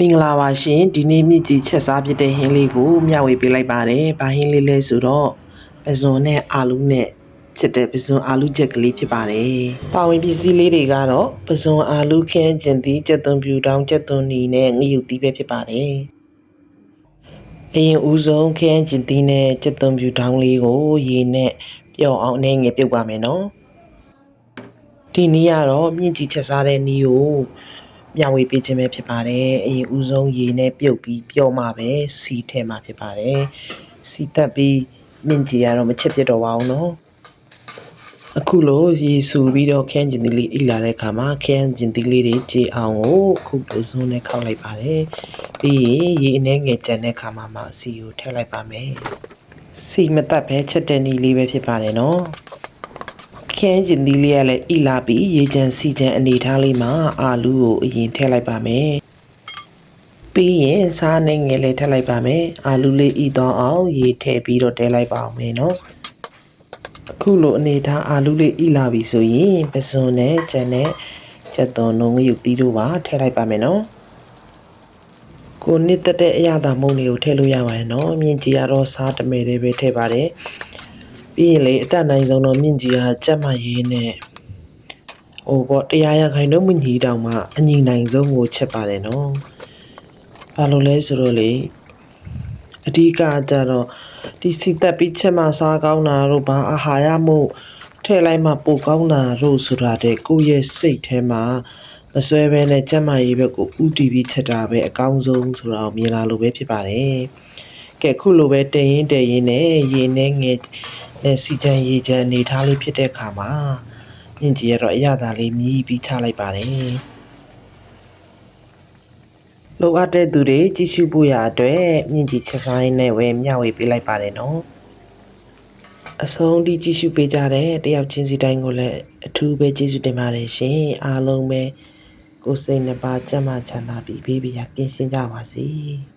မင်္ဂလာပါရှင်ဒီနေ့မြစ်ကြီးချက်စားဖြစ်တဲ့ဟင်းလေးကိုမျှဝေပေးလိုက်ပါတယ်။ဘာဟင်းလေးလဲဆိုတော့ပဇွန်နဲ့အာလူးနဲ့ချက်တဲ့ပဇွန်အာလူးချက်ကလေးဖြစ်ပါတယ်။ပါဝင်ပစ္စည်းလေးတွေကတော့ပဇွန်အာလူးခင်းကျင်သီးချက်သွန်ပြူတောင်ချက်သွန်နီနဲ့ငရုတ်သီးပဲဖြစ်ပါတယ်။အရင်ဦးဆုံးခင်းကျင်သီးနဲ့ချက်သွန်ပြူတောင်လေးကိုရေနဲ့ပျော့အောင်အနေငယ်ပြုတ်ပါမယ်နော်။ဒီနေ့ကတော့မြင့်ကြီးချက်စားတဲ့နီးကို မျှဝေပေးခြင်းပဲဖြစ်ပါတယ်အရင်ဦးဆုံးရေနဲ့ပြုတ်ပြီးပြောမှပဲစီထဲမှာဖြစ်ပါတယ်စီတက်ပြီးမြင့်ကြီးရတော့မချစ်ပြတော့ပါဘူးနော်အခုလိုရေဆူပြီးတော့ခန်းကျင်သီးလေးအိလာတဲ့အခါမှာခန်းကျင်သီးလေးတွေကြေအောင်ကိုခုလိုဇွန်းနဲ့ခောက်လိုက်ပါတယ်ပြီးရင်ရေအနှဲငယ်ကျန်တဲ့အခါမှာမှစီကိုထည့်လိုက်ပါမယ်စီမတက်ပဲချက်တဲ့နီးလေးပဲဖြစ်ပါတယ်နော် ခင်းကျင်သီးလေးကလည်းဣလာပြီးရေချမ်းစီချမ်းအနေထားလေးမှာအာလူးကိုအရင်ထည့်လိုက်ပါမယ်ပြီးရင်စားနေငယ်လေးထည့်လိုက်ပါမယ်အာလူးလေးဣတော့အောင်ရေထည့်ပြီးတော့တဲလိုက်ပါအောင်မယ်နော်အခုလိုအနေထားအာလူးလေးဣလာပြီဆိုရင်ပစွန်နဲ့ချန်နဲ့ချက်သွန်လုံးငရုတ်သီးတို့ပါထည့်လိုက်ပါမယ်နော်ကိုနစ်တက်တဲ့အရာသာမုံလေးကိုထည့်လို့ရပါတယ်နော်မြင်ကြည့်ရတော့စားတမဲလေးပဲထည့်ပါတယ် ပြီးရင်လေအတက်နိုင်ဆုံးတော့မြင့်ကြီးကကြက်မရေးနဲ့ဟိုပေါ့တရားရခိုင်တော့မညီတောင်မှအညီနိုင်ဆုံးကိုချက်ပါတယ်နော်ဘာလို့လဲဆိုတော့လေအဓိကကြတော့ဒီစီတက်ပြီးချက်မစားကောင်းတာတို့ဘာအာဟာရမှုထည့်လိုက်မှပိုကောင်းတာတို့ဆိုတာတဲ့ကိုယ့်ရဲ့စိတ်ထဲမှာမစွဲဘဲနဲ့ကြက်မရေးဘက်ကိုဥတီပြီးချက်တာပဲအကောင်းဆုံးဆိုတာကိုမြင်လာလို့ပဲဖြစ်ပါတယ်ကဲခုလိုပဲတည်ရင်တည်ရင်နဲ့ရေနဲ့ငယ် နဲ့စီချမ်းရေချမ်းအနေထားလေးဖြစ်တဲ့အခါမှာမြင့်ကြီးရတော့အရသာလေးမြည်ပြီးချလိုက်ပါတယ်လိုအပ်တဲ့သူတွေကြည့်ရှုဖို့ရအတွက်မြင့်ကြီးချက်ဆိုင်နဲ့ဝယ်မျှဝေပေးလိုက်ပါတယ်နော်အဆုံးထိကြည့်ရှုပေးကြတဲ့တယောက်ချင်းစီတိုင်းကိုလည်းအထူးပဲကျေးဇူးတင်ပါတယ်ရှင်အားလုံးပဲကိုယ်စိတ်နှစ်ပါးကျန်းမာချမ်းသာပြီးဘေးဘီယာကင်းရှင်းကြပါစေ။